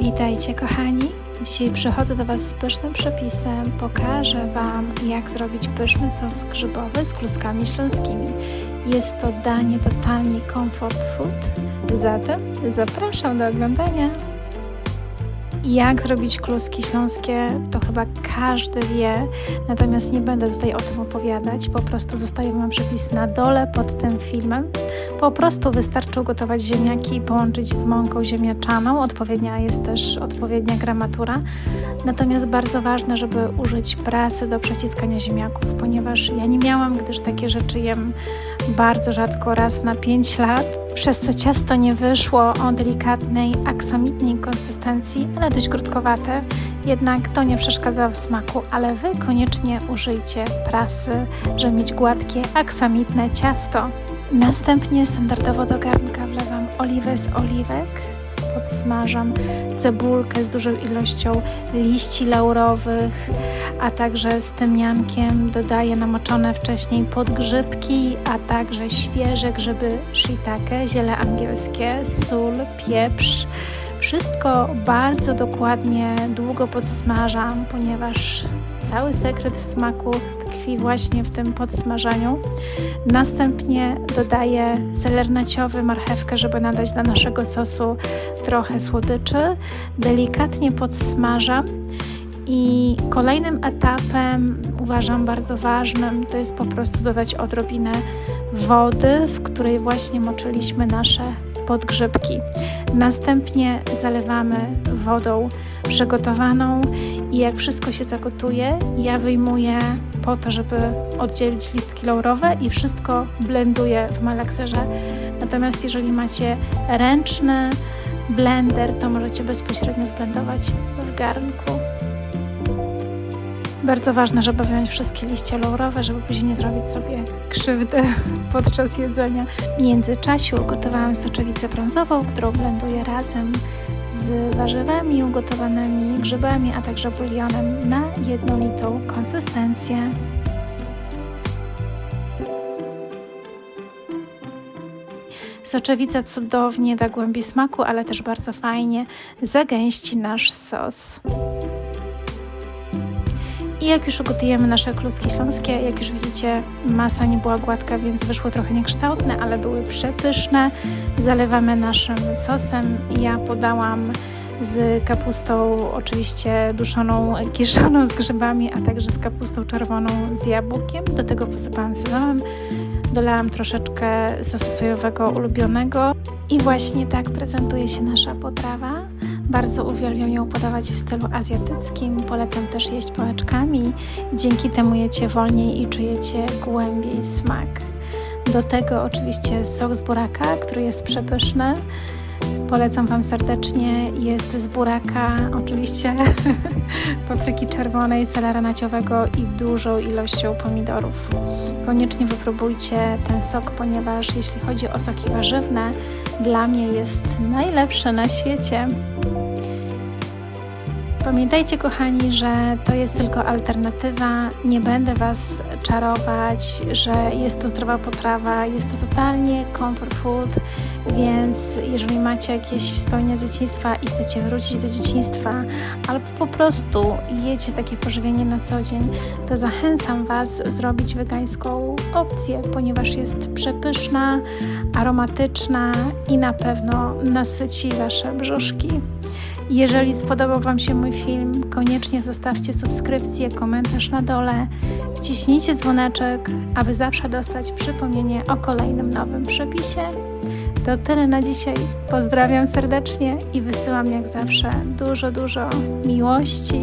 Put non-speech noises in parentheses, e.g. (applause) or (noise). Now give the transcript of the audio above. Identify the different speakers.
Speaker 1: Witajcie kochani! Dzisiaj przychodzę do Was z pysznym przepisem. Pokażę Wam, jak zrobić pyszny sos grzybowy z kluskami śląskimi. Jest to danie totalnie comfort food. Zatem zapraszam do oglądania. Jak zrobić kluski śląskie, to chyba każdy wie, natomiast nie będę tutaj o tym opowiadać. Po prostu zostawię Wam przepis na dole pod tym filmem. Po prostu wystarczy ugotować ziemniaki i połączyć z mąką ziemniaczaną. Odpowiednia jest też odpowiednia gramatura. Natomiast bardzo ważne, żeby użyć prasy do przeciskania ziemniaków, ponieważ ja nie miałam, gdyż takie rzeczy jem bardzo rzadko, raz na 5 lat. Przez co ciasto nie wyszło o delikatnej, aksamitnej konsystencji, ale dość grudkowate. Jednak to nie przeszkadza w smaku, ale Wy koniecznie użyjcie prasy, żeby mieć gładkie, aksamitne ciasto. Następnie standardowo do garnka wlewam oliwę z oliwek, podsmażam cebulkę z dużą ilością liści laurowych, a także z tymiankiem dodaję namoczone wcześniej podgrzybki, a także świeże grzyby shiitake, ziele angielskie, sól, pieprz. Wszystko bardzo dokładnie, długo podsmażam, ponieważ cały sekret w smaku tkwi właśnie w tym podsmażaniu. Następnie dodaję seler naciowy, marchewkę, żeby nadać do naszego sosu trochę słodyczy. Delikatnie podsmażam. I kolejnym etapem, uważam bardzo ważnym, to jest po prostu dodać odrobinę wody, w której właśnie moczyliśmy nasze podgrzybki. Następnie zalewamy wodą przygotowaną i jak wszystko się zagotuje, ja wyjmuję po to, żeby oddzielić listki laurowe i wszystko blenduję w malakserze. Natomiast jeżeli macie ręczny blender, to możecie bezpośrednio zblendować w garnku. Bardzo ważne, żeby wyjąć wszystkie liście laurowe, żeby później nie zrobić sobie krzywdy (laughs) podczas jedzenia. W międzyczasie ugotowałam soczewicę brązową, którą blenduję razem z warzywami ugotowanymi, grzybami, a także bulionem na jednolitą konsystencję. Soczewica cudownie da głębi smaku, ale też bardzo fajnie zagęści nasz sos. I jak już ugotujemy nasze kluski śląskie, jak już widzicie, masa nie była gładka, więc wyszły trochę niekształtne, ale były przepyszne. Zalewamy naszym sosem. Ja podałam z kapustą, oczywiście duszoną, kiszoną z grzybami, a także z kapustą czerwoną z jabłkiem. Do tego posypałam sezonem. Dolałam troszeczkę sosu sojowego ulubionego i właśnie tak prezentuje się nasza potrawa. Bardzo uwielbiam ją podawać w stylu azjatyckim. Polecam też jeść pałeczkami. Dzięki temu jecie wolniej i czujecie głębiej smak. Do tego oczywiście sok z buraka, który jest przepyszny. Polecam Wam serdecznie. Jest z buraka oczywiście (laughs) papryki czerwonej, selera naciowego i dużą ilością pomidorów. Koniecznie wypróbujcie ten sok, ponieważ jeśli chodzi o soki warzywne, dla mnie jest najlepszy na świecie. Pamiętajcie, kochani, że to jest tylko alternatywa. Nie będę Was czarować, że jest to zdrowa potrawa, jest to totalnie comfort food, więc jeżeli macie jakieś wspomnienia z dzieciństwa i chcecie wrócić do dzieciństwa, albo po prostu jecie takie pożywienie na co dzień, to zachęcam Was zrobić wegańską opcję, ponieważ jest przepyszna, aromatyczna i na pewno nasyci Wasze brzuszki. Jeżeli spodobał Wam się mój film, koniecznie zostawcie subskrypcję, komentarz na dole, wciśnijcie dzwoneczek, aby zawsze dostać przypomnienie o kolejnym nowym przepisie. To tyle na dzisiaj. Pozdrawiam serdecznie i wysyłam jak zawsze dużo, dużo miłości